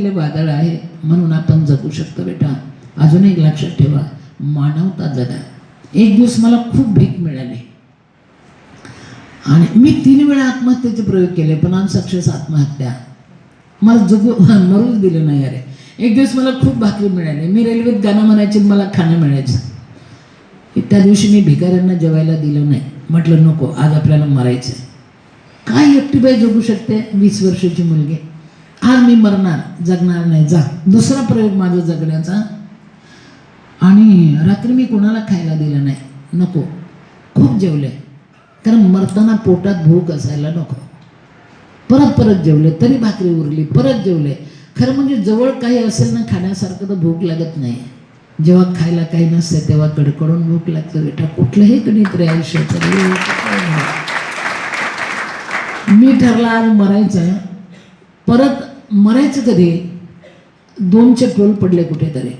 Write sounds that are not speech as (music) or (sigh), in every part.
आपले वादळ आहे म्हणून आपण जगू शकतो बेटा. अजून एक लक्षात ठेवा मानवता जगा. एक दिवस मला खूप भीक मिळाली. आणि मी तीन वेळा आत्महत्येचे प्रयोग केले पण अनसक्सेस आत्महत्या. मला जगू (laughs) मरूच दिलं नाही अरे. एक दिवस मला खूप भाकरी मिळाली. मी रेल्वेत गाणं म्हणायचे मला खाणं मिळायचं. त्या दिवशी मी भिकाऱ्यांना जेवायला दिलं नाही. म्हटलं नको आज आपल्याला मरायचं काय एकटी बाई जगू शकते? वीस वर्षाची मुलगी. आज मी मरणार जगणार नाही जा. दुसरा प्रयोग माझा जगण्याचा. आणि रात्री मी कोणाला खायला दिलं नाही? नको. खूप जेवले. कारण मरताना पोटात भूक असायला नको. परत परत जेवले तरी भाकरी उरली परत जेवले. खरं म्हणजे जवळ काही असेल ना खाण्यासारखं तर भूक लागत नाही. जेव्हा खायला काही नसते तेव्हा कडकडून भूक लागते. बेटा कुठलंही गणित रे आयुष्याचं मी ठरला आज मरायचं परत मरायचं कधी? दोनचे टोल पडले कुठेतरी.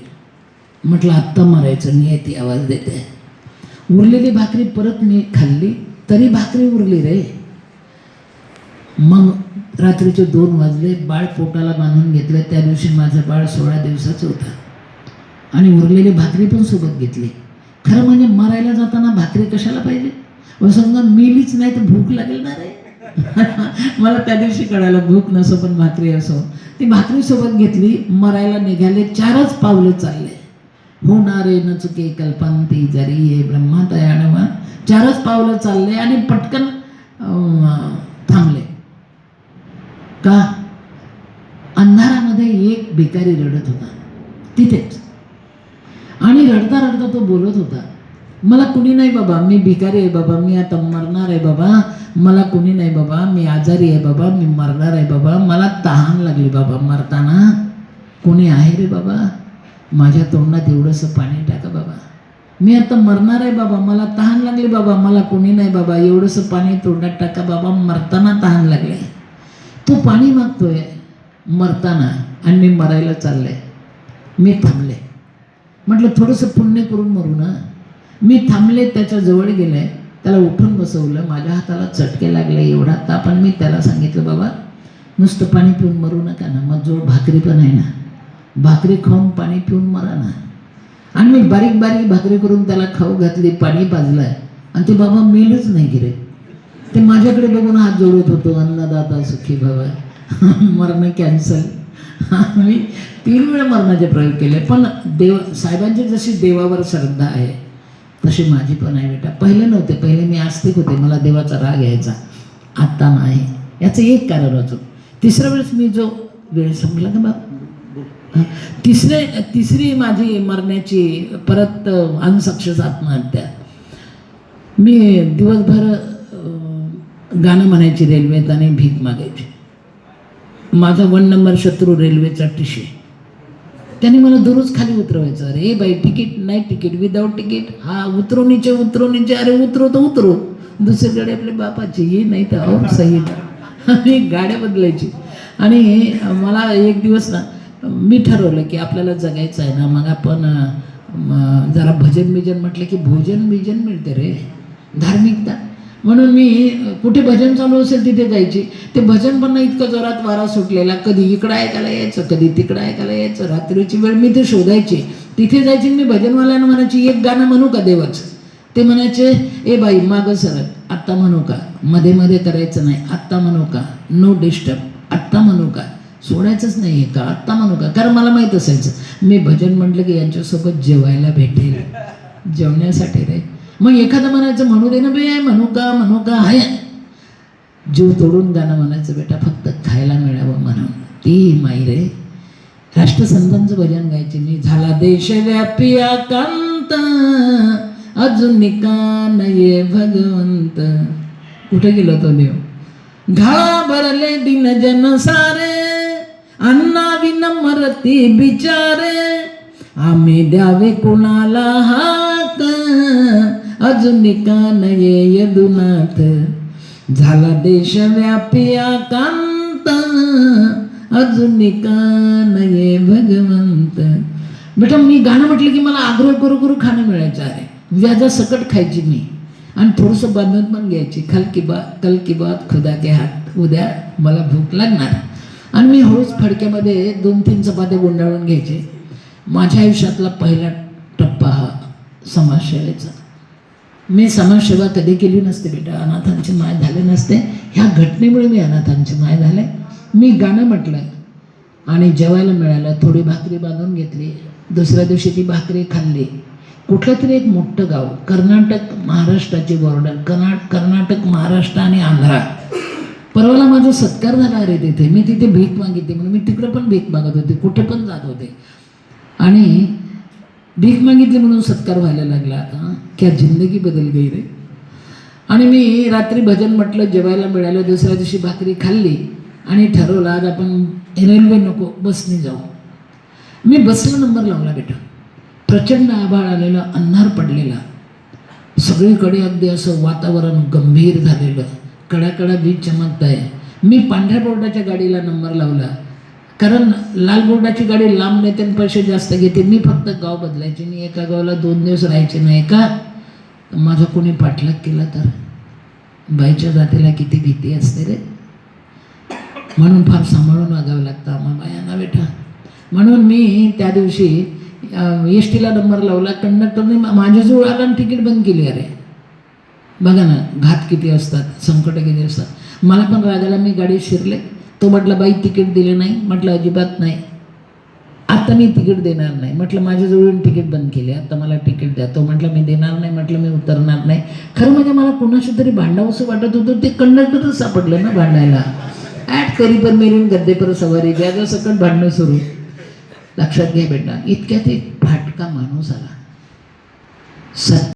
म्हटलं आत्ता मरायचं नियती आवाज देते. उरलेली भाकरी परत मी खाल्ली तरी भाकरी उरली रे. मग रात्रीचे दोन वाजले बाळ पोटाला बांधून घेतलं त्या दिवशी माझं बाळ सोळा दिवसाचं होतं. आणि उरलेली भाकरी पण सोबत घेतली. खरं म्हणजे मरायला जाताना भाकरी कशाला पाहिजे? व समजा मिलीच नाही तर भूक लागेल ना रे. मला त्या दिवशी कळालं भूक नसो पण भाकरी असो. ती भाकरी सोबत घेतली मरायला निघाले चारच पावलं चालले. होणारे न चुके कल्पांती जरी हे ब्रह्मातयाणवा चारच पावलं चालले आणि पटकन अं, थांबले. का? अंधारामध्ये एक भिकारी रडत होता. तिथेच. आणि रडता रडता तो बोलत होता मला कुणी नाही बाबा मी भिकारी आहे बाबा मी आता मरणार आहे बाबा. मला कुणी नाही बाबा मी आजारी आहे बाबा मी मरणार आहे बाबा. मला तहान लागली बाबा मरताना. कोणी आहे रे बाबा? माझ्या तोंडात एवढंसं पाणी टाका बाबा. मी आता मरणार आहे बाबा मला तहान लागली बाबा. मला कोणी नाही बाबा एवढंसं पाणी तोंडात टाका बाबा मरताना तहान लागले. तो पाणी मागतोय मरताना आणि मी मरायला चाललंय मी थांबले. म्हटलं थोडंसं पुण्य करून मरू ना. मी थांबले त्याच्याजवळ गेले. त्याला उठून बसवलं. माझ्या हाताला चटके लागले एवढा ताप आणि मी त्याला सांगितलं बाबा नुसतं पाणी पिऊन मरू नका ना. मग जोड भाकरी पण आहे ना. भाकरी खाऊन पाणी पिऊन मरा ना. आणि मी बारीक बारीक भाकरी करून त्याला खाऊ घातली पाणी पाजलं आणि ते बाबा मेलच नाही गिरे ते माझ्याकडे बघून हात जोडत होतो अन्नदाता सुखी बाबा (laughs) मरणं कॅन्सल. (laughs) मी तीन वेळा मरणाचे प्रयोग केले. पण देव साहेबांची जशी देवावर श्रद्धा आहे तशी माझी पण आहे बेटा. पहिले नव्हते पहिले मी आस्तिक होते मला देवाचा राग यायचा. आत्ता नाही. याचं एक कारण होतं तिसऱ्या वेळेस मी जो वेळ संपला का बाप तिसरे तिसरी माझी मरण्याची परत अनसक्सेस आत्महत्या. मी दिवसभर गाणं म्हणायची रेल्वेत आणि भीक मागायची. माझा वन नंबर शत्रू रेल्वेचा टिशी त्याने मला दररोज खाली उतरवायचं. अरे बाई तिकीट नाही तिकीट विदाऊट तिकीट हा उतरो नीचे उतरो अरे उतरो तर उतरो. दुसरीकडे आपले बापाची ये नाही तर अहो सही आणि गाड्या बदलायची. आणि मला एक दिवस ना मी ठरवलं की आपल्याला जगायचं आहे ना मग आपण जरा भजन बिजन म्हटलं की भोजन बिजन मिळते रे. धार्मिकता. म्हणून मी कुठे भजन चालू असेल तिथे जायची. ते भजन पण इतकं जोरात वारा सुटलेला. कधी इकडं ऐकायला यायचं कधी तिकडं ऐकायला यायचं. रात्रीची वेळ मी ते शोधायची. तिथे जायची मी भजनवाल्यानं म्हणायची एक गाणं म्हणू का देवाचं? ते म्हणायचे ए बाई मागं सरक. आत्ता म्हणू का? मध्ये मध्ये करायचं नाही. आत्ता म्हणू का? नो डिस्टर्ब आत्ता म्हणू का? सोडायचंच नाही का? आत्ता म्हणू का? कारण मला माहीत असायचं. मी भजन म्हटलं की यांच्यासोबत जेवायला भेटेल. जेवण्यासाठी रे मग एखादं म्हणायचं म्हणू दे ना बे म्हणू का म्हणू का? आहे जीव तोडून गाणं म्हणायचं बेटा फक्त खायला मिळावं म्हणून. ती माई रे. राष्ट्रसंतांचं भजन गायचे मी. झाला देशव्यापी आकांत अजून निकान ये भगवंत. कुठे गेलो तो देव? घाळा भरले दिन जन सारे अन्ना विन मरती बिचारे. आम्ही द्यावे कुणाला हाक अजून निकान ये यदुनाथ. झाला देशव्यापी आकांत. अजून निकान ये भगवंत. बेटा मी गाणं म्हटलं की मला आग्रह करू करू खाणं मिळायचं आहे. व्याजा सकट खायची मी. आणि थोडंसं बांधून पण घ्यायची. खल की बा कल की बात खुदा के हात. उद्या मला भूक लागणार. आणि मी हळूच फडक्यामध्ये दोन तीन चपात्या गुंडाळून घ्यायचे. माझ्या आयुष्यातला पहिला टप्पा हा समाजसेवेचा. मी समाजसेवा कधी केली नसते बेटा. अनाथांची माय झाले नसते. ह्या घटनेमुळे मी अनाथांची माय झाले. मी गाणं म्हटलं आणि जेवायला मिळालं. थोडी भाकरी बांधून घेतली. दुसऱ्या दिवशी ती भाकरी खाल्ली. कुठलं तरी एक मोठं गाव. कर्नाटक महाराष्ट्राची बॉर्डर कर्ना कर्नाटक महाराष्ट्र आणि आंध्रा. परवाला माझा सत्कार झाला अरे तिथे. मी तिथे भीक मागितली. म्हणून मी तिकडं पण भीक मागत होते. कुठे पण जात होते. आणि भीक मागितली म्हणून सत्कार व्हायला लागला. आता क्या जिंदगी बदल गई रे. आणि मी रात्री भजन म्हटलं जेवायला मिळालं दुसऱ्या दिवशी भाकरी खाल्ली आणि ठरवलं आज आपण रेल्वे नको बसने जाऊ. मी बसला नंबर लावला बेटा. प्रचंड आभाळ आलेला अंधार पडलेला. सगळीकडे अगदी असं वातावरण गंभीर झालेलं. कडाकडा वीज चमकत आहे मी पांढऱ्या बोर्डाच्या गाडीला नंबर लावला. कारण लाल बोर्डाची गाडी लांब नेते आणि पैसे जास्त घेते. मी फक्त गाव बदलायचे. मी एका गावाला दोन दिवस राहायचे नाही का? माझं कोणी पाठलाग केला तर? बाईच्या जातीला किती भीती असते रे. म्हणून फार सांभाळून वागावं लागतं आम्हाला. बायांना बेटा. म्हणून मी त्या दिवशी एस टीला नंबर लावला. कंडक्टरने माझ्याजवळ आला आणि तिकीट बंद केली. अरे बघा ना घात किती असतात संकट किती असतात. मला पण रागाला मी गाडीत शिरले. तो म्हटला बाई तिकीट दिले नाही. म्हटलं अजिबात नाही. आता मी तिकीट देणार नाही. म्हटलं माझ्याजवळून तिकीट बंद केले आता मला तिकीट द्या. तो म्हटलं मी देणार नाही. म्हटलं मी उतरणार नाही. खरं म्हणजे मला कोणाशी तरी भांडावंसं वाटत होतं ते कंडक्टरच सापडलं ना भांडायला. ॲट करी पण मेरून गद्दे पर सवारी द्या सकट भांडणं सुरू. लक्षात घ्या बेटा इतक्यात एक फाटका माणूस आला. सत्य